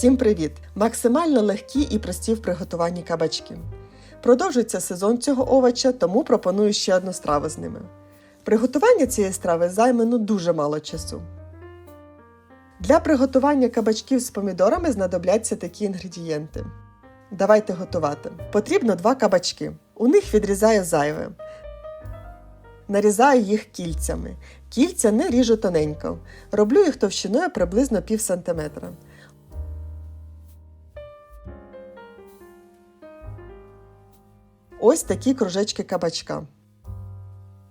Всім привіт! Максимально легкі і прості в приготуванні кабачки. Продовжується сезон цього овоча, тому пропоную ще одну страву з ними. Приготування цієї страви займе ну дуже мало часу. Для приготування кабачків з помідорами знадобляться такі інгредієнти. Давайте готувати. Потрібно два кабачки. У них відрізаю зайве. Нарізаю їх кільцями. Кільця не ріжу тоненько. Роблю їх товщиною приблизно пів сантиметра. Ось такі кружечки кабачка.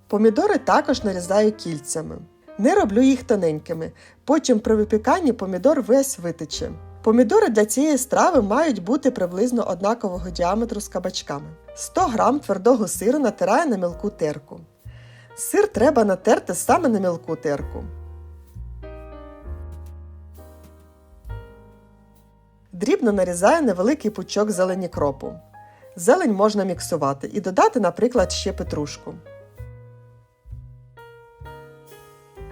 Помідори також нарізаю кільцями. Не роблю їх тоненькими. Потім при випіканні помідор весь витече. Помідори для цієї страви мають бути приблизно однакового діаметру з кабачками. 100 г твердого сиру натираю на мілку терку. Сир треба натерти саме на мілку терку. Дрібно нарізаю невеликий пучок зелені кропу. Зелень можна міксувати і додати, наприклад, ще петрушку.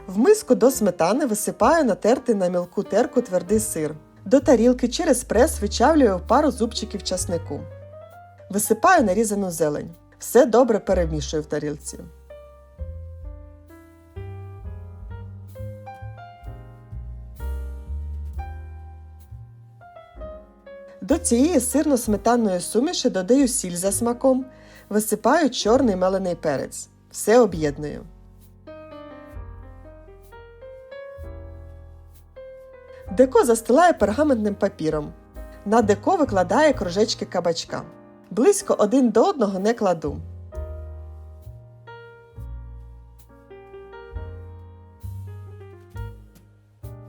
В миску до сметани висипаю натертий на мілку терку твердий сир. До тарілки через прес вичавлюю пару зубчиків часнику. Висипаю нарізану зелень. Все добре перемішую в тарілці. До цієї сирно-сметанної суміші додаю сіль за смаком, висипаю чорний мелений перець. Все об'єдную. Деко застилає пергаментним папіром. На деко викладає кружечки кабачка. Близько один до одного не кладу.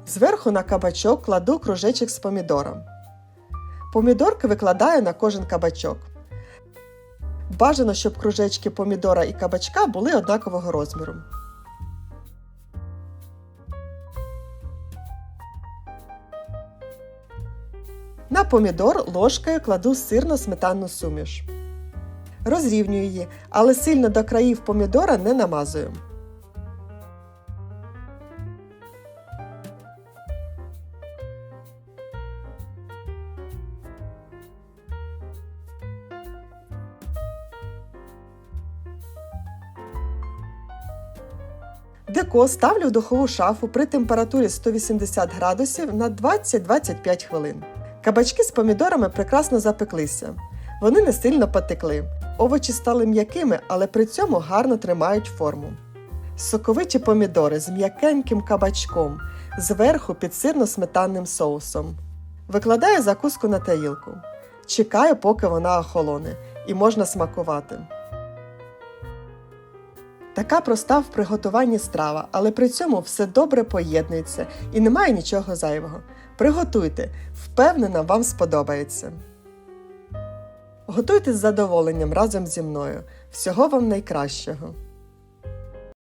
Зверху на кабачок кладу кружечок з помідором. Помідорки викладаю на кожен кабачок. Бажано, щоб кружечки помідора і кабачка були однакового розміру. На помідор ложкою кладу сирно-сметанну суміш. Розрівнюю її, але сильно до країв помідора не намазую. Деко ставлю в духову шафу при температурі 180 градусів на 20-25 хвилин. Кабачки з помідорами прекрасно запеклися. Вони не сильно потекли. Овочі стали м'якими, але при цьому гарно тримають форму. Соковиті помідори з м'якеньким кабачком, зверху під сирно-сметанним соусом. Викладаю закуску на тарілку. Чекаю, поки вона охолоне, і можна смакувати. Така проста в приготуванні страва, але при цьому все добре поєднується і немає нічого зайвого. Приготуйте, впевнена, вам сподобається. Готуйте з задоволенням разом зі мною. Всього вам найкращого!